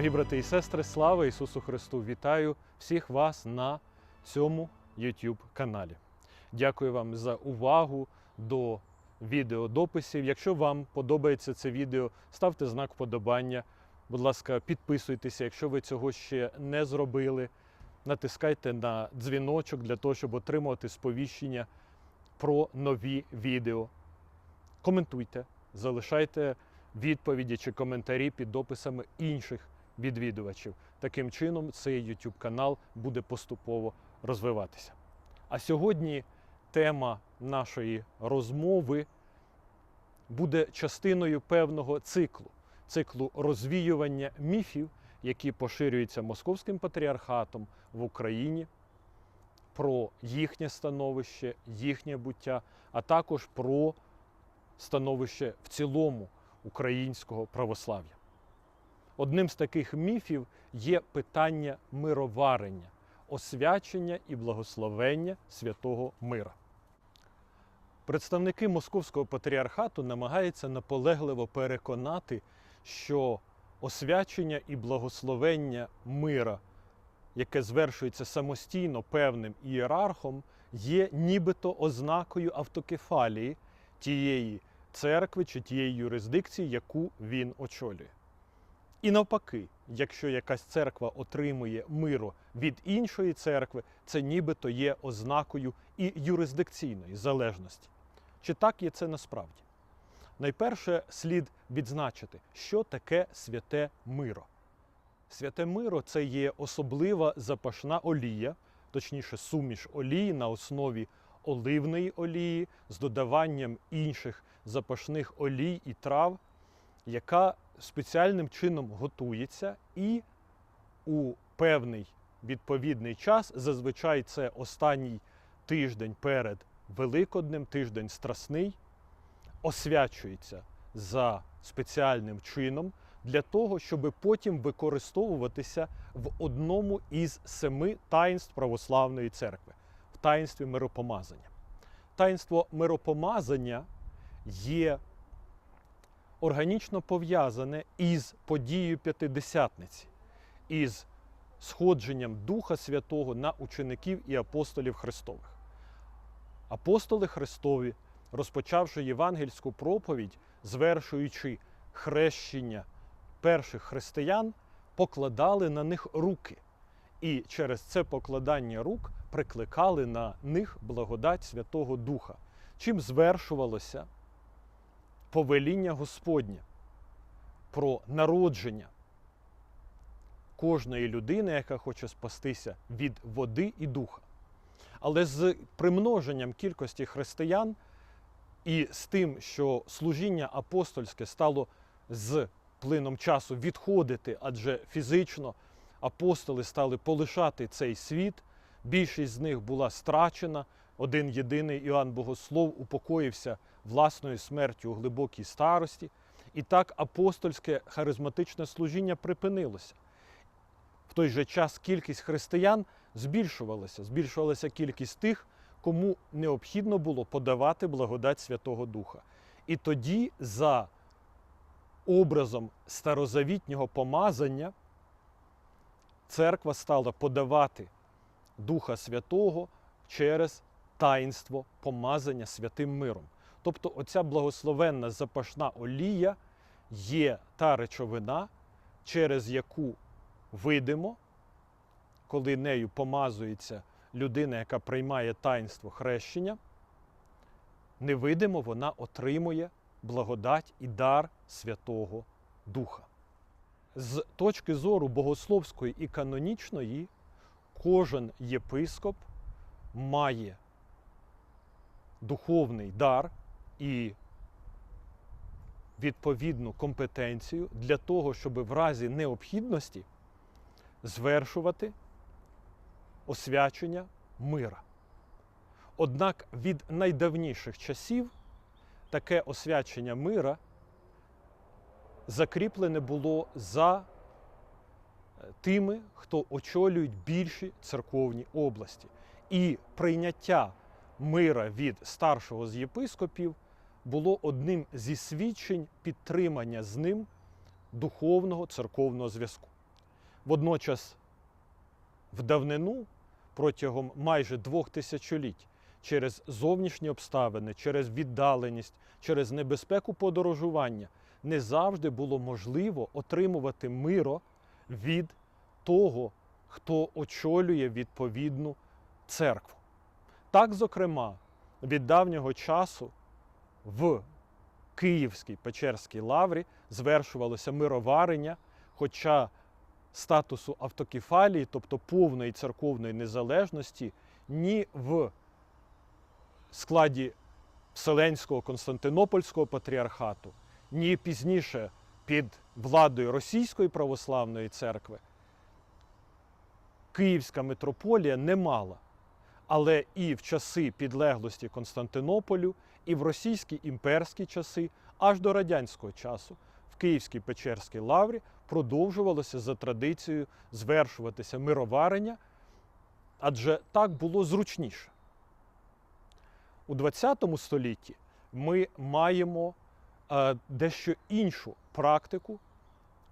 Дорогі брати і сестри, слава Ісусу Христу! Вітаю всіх вас на цьому YouTube каналі. Дякую вам за увагу до відеодописів. Якщо вам подобається це відео, ставте знак вподобання. Будь ласка, підписуйтеся, якщо ви цього ще не зробили. Натискайте на дзвіночок для того, щоб отримувати сповіщення про нові відео. Коментуйте, залишайте відповіді чи коментарі під дописами інших відвідувачів. Таким чином, цей YouTube канал буде поступово розвиватися. А сьогодні тема нашої розмови буде частиною певного циклу, циклу розвіювання міфів, які поширюються московським патріархатом в Україні, про їхнє становище, їхнє буття, а також про становище в цілому українського православ'я. Одним з таких міфів є питання мироварення, освячення і благословення святого мира. Представники Московського патріархату намагаються наполегливо переконати, що освячення і благословення мира, яке звершується самостійно певним ієрархом, є нібито ознакою автокефалії тієї церкви чи тієї юрисдикції, яку він очолює. І навпаки, якщо якась церква отримує миру від іншої церкви, це нібито є ознакою і юрисдикційної залежності. Чи так є це насправді? Найперше слід відзначити, що таке святе миро. Святе миро це є особлива запашна олія, точніше, суміш олії на основі оливної олії з додаванням інших запашних олій і трав, яка спеціальним чином готується і у певний відповідний час, зазвичай це останній тиждень перед Великоднем, тиждень страсний, освячується за спеціальним чином для того, щоб потім використовуватися в одному із семи таїнств православної церкви в таїнстві миропомазання. Таїнство миропомазання є органічно пов'язане із подією П'ятидесятниці, із сходженням Духа Святого на учеників і апостолів Христових. Апостоли Христові, розпочавши євангельську проповідь, звершуючи хрещення перших християн, покладали на них руки. І через це покладання рук прикликали на них благодать Святого Духа, чим звершувалося повеління Господнє про народження кожної людини, яка хоче спастися від води і духа. Але з примноженням кількості християн і з тим, що служіння апостольське стало з плином часу відходити, адже фізично апостоли стали полишати цей світ. Більшість з них була страчена. Один єдиний Іоанн Богослов упокоївся власною смертю у глибокій старості. І так апостольське харизматичне служіння припинилося. В той же час кількість християн збільшувалася, збільшувалася кількість тих, кому необхідно було подавати благодать Святого Духа. І тоді, за образом старозавітнього помазання, церква стала подавати Духа Святого через таїнство помазання святим миром. Тобто, оця благословенна запашна олія є та речовина, через яку видимо, коли нею помазується людина, яка приймає таїнство хрещення, невидимо вона отримує благодать і дар Святого Духа. З точки зору богословської і канонічної, кожен єпископ має духовний дар і відповідну компетенцію для того, щоб в разі необхідності звершувати освячення мира. Однак від найдавніших часів таке освячення мира закріплене було за тими, хто очолюють більші церковні області. І прийняття мира від старшого з єпископів було одним зі свідчень підтримання з ним духовного церковного зв'язку. Водночас в давнину протягом майже двох тисячоліть через зовнішні обставини, через віддаленість, через небезпеку подорожування не завжди було можливо отримувати миро від того, хто очолює відповідну церкву. Так, зокрема, від давнього часу в Київській Печерській лаврі звершувалося мироварення, хоча статусу автокефалії, тобто повної церковної незалежності, ні в складі Вселенського Константинопольського патріархату, ні пізніше під владою Російської православної церкви Київська митрополія не мала. Але і в часи підлеглості Константинополю, і в російські імперські часи, аж до радянського часу, в Київській Печерській лаврі продовжувалося за традицією звершуватися мироварення, адже так було зручніше. У ХХ столітті ми маємо е, дещо іншу практику,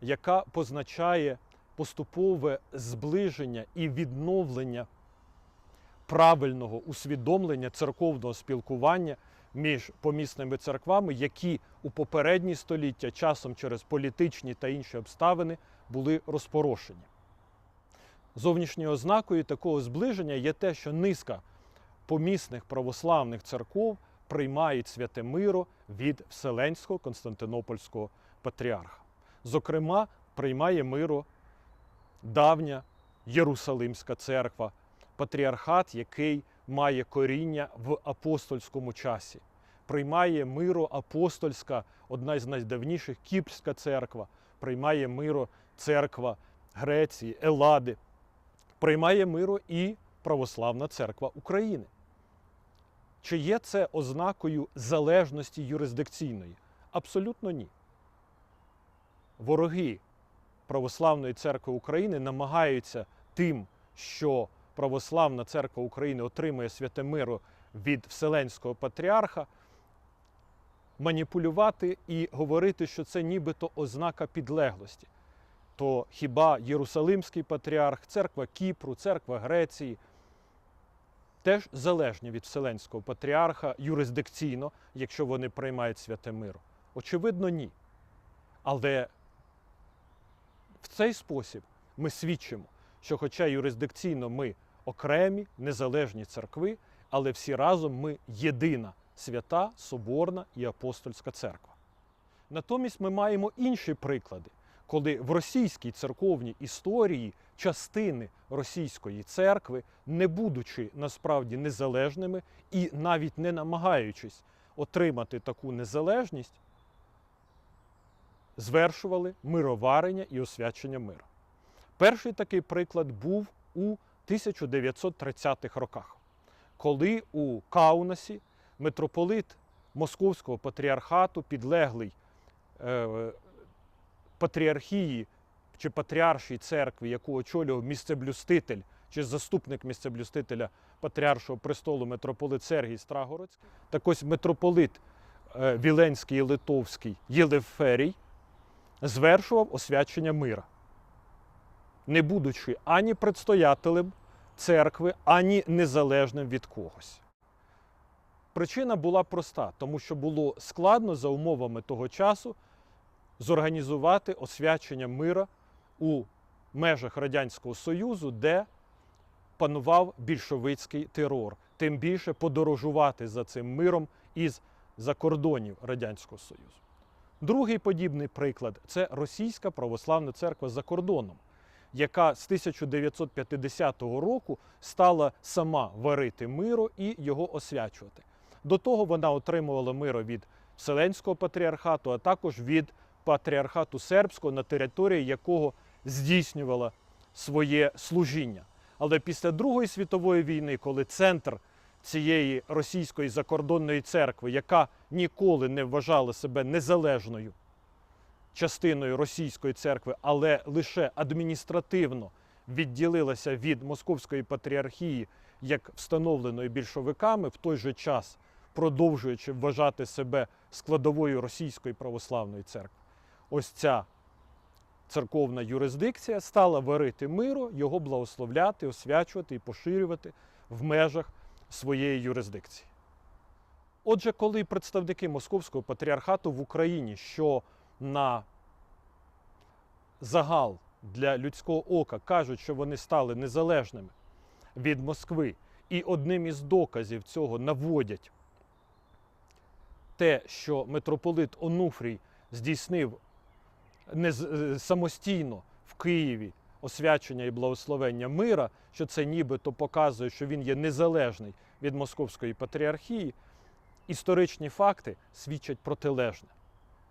яка позначає поступове зближення і відновлення правильного усвідомлення церковного спілкування між помісними церквами, які у попередні століття часом через політичні та інші обставини були розпорошені. Зовнішньою ознакою такого зближення є те, що низка помісних православних церков приймають святе миро від Вселенського Константинопольського патріарха. Зокрема, приймає миро давня Єрусалимська церква, патріархат, який має коріння в апостольському часі. Приймає миро апостольська, одна з найдавніших Кіпрська церква, приймає миро церква Греції, Елади, приймає миро і Православна церква України. Чи є це ознакою залежності юрисдикційної? Абсолютно ні. Вороги Православної церкви України намагаються тим, що Православна церква України отримує святе миро від Вселенського патріарха, маніпулювати і говорити, що це нібито ознака підлеглості. То хіба Єрусалимський патріарх, церква Кіпру, церква Греції теж залежні від Вселенського патріарха юрисдикційно, якщо вони приймають святе миро? Очевидно, ні. Але в цей спосіб ми свідчимо, що, хоча юрисдикційно ми окремі незалежні церкви, але всі разом ми єдина свята, соборна і апостольська церква. Натомість ми маємо інші приклади, коли в російській церковній історії частини російської церкви, не будучи насправді незалежними і навіть не намагаючись отримати таку незалежність, звершували мироварення і освячення миру. Перший такий приклад був у 1930-х роках, коли у Каунасі митрополит Московського патріархату, підлеглий е, патріархії чи патріаршій церкві, яку очолював місцеблюститель чи заступник місцеблюстителя Патріаршого престолу митрополит Сергій Страгородський, так ось митрополит е, Віленський і Литовський Єлеферій звершував освячення мира, не будучи ані предстоятелем церкви, ані незалежним від когось. Причина була проста, тому що було складно за умовами того часу зорганізувати освячення мира у межах Радянського Союзу, де панував більшовицький терор, тим більше подорожувати за цим миром із за кордонів Радянського Союзу. Другий подібний приклад це Російська православна церква за кордоном, яка з 1950 року стала сама варити миро і його освячувати. До того вона отримувала миро від Вселенського патріархату, а також від патріархату сербського, на території якого здійснювала своє служіння. Але після Другої світової війни, коли центр цієї російської закордонної церкви, яка ніколи не вважала себе незалежною частиною російської церкви, але лише адміністративно відділилася від Московської патріархії як встановленої більшовиками, в той же час продовжуючи вважати себе складовою російської православної церкви. Ось ця церковна юрисдикція стала варити миру, його благословляти, освячувати і поширювати в межах своєї юрисдикції. Отже, коли представники Московського патріархату в Україні, що на загал для людського ока кажуть, що вони стали незалежними від Москви, і одним із доказів цього наводять те, що митрополит Онуфрій здійснив е, самостійно в Києві освячення і благословення мира, що це нібито показує, що він є незалежний від московської патріархії, історичні факти свідчать протилежне.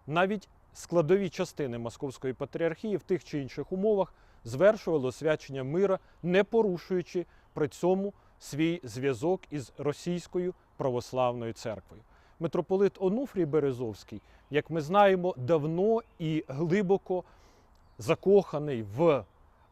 Навіть складові частини московської патріархії в тих чи інших умовах звершували освячення мира, не порушуючи при цьому свій зв'язок із російською православною церквою. Митрополит Онуфрій Березовський, як ми знаємо, давно і глибоко закоханий в е,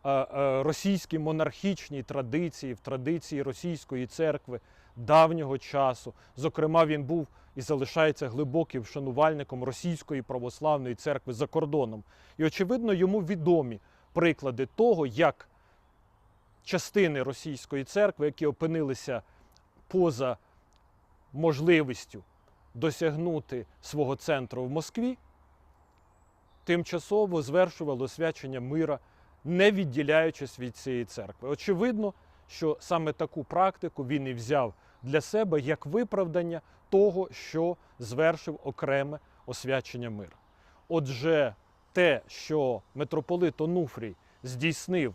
е, російській монархічній традиції, в традиції російської церкви давнього часу. Зокрема, він був і залишається глибоким вшанувальником російської православної церкви за кордоном. І, очевидно, йому відомі приклади того, як частини російської церкви, які опинилися поза можливістю досягнути свого центру в Москві, тимчасово звершували освячення мира, не відділяючись від цієї церкви. Очевидно, що саме таку практику він і взяв для себе як виправдання того, що звершив окреме освячення мира. Отже, те, що митрополит Онуфрій здійснив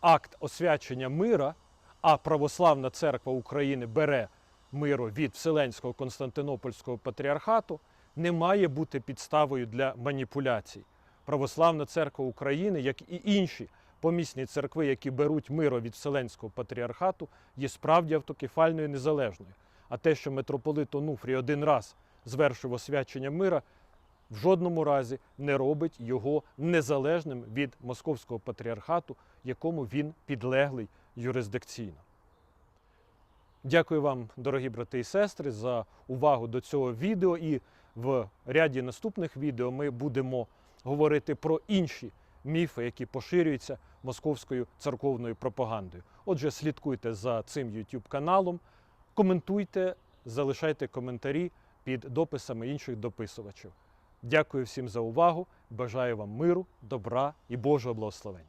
акт освячення мира, а Православна церква України бере миру від Вселенського Константинопольського патріархату, не має бути підставою для маніпуляцій. Православна церква України, як і інші помісні церкви, які беруть миро від Вселенського патріархату, є справді автокефальною незалежною. А те, що митрополит Онуфрій один раз звершив освячення мира, в жодному разі не робить його незалежним від московського патріархату, якому він підлеглий юрисдикційно. Дякую вам, дорогі брати і сестри, за увагу до цього відео. І в ряді наступних відео ми будемо говорити про інші міфи, які поширюються московською церковною пропагандою. Отже, слідкуйте за цим YouTube каналом, коментуйте, залишайте коментарі під дописами інших дописувачів. Дякую всім за увагу. Бажаю вам миру, добра і Божого благословення.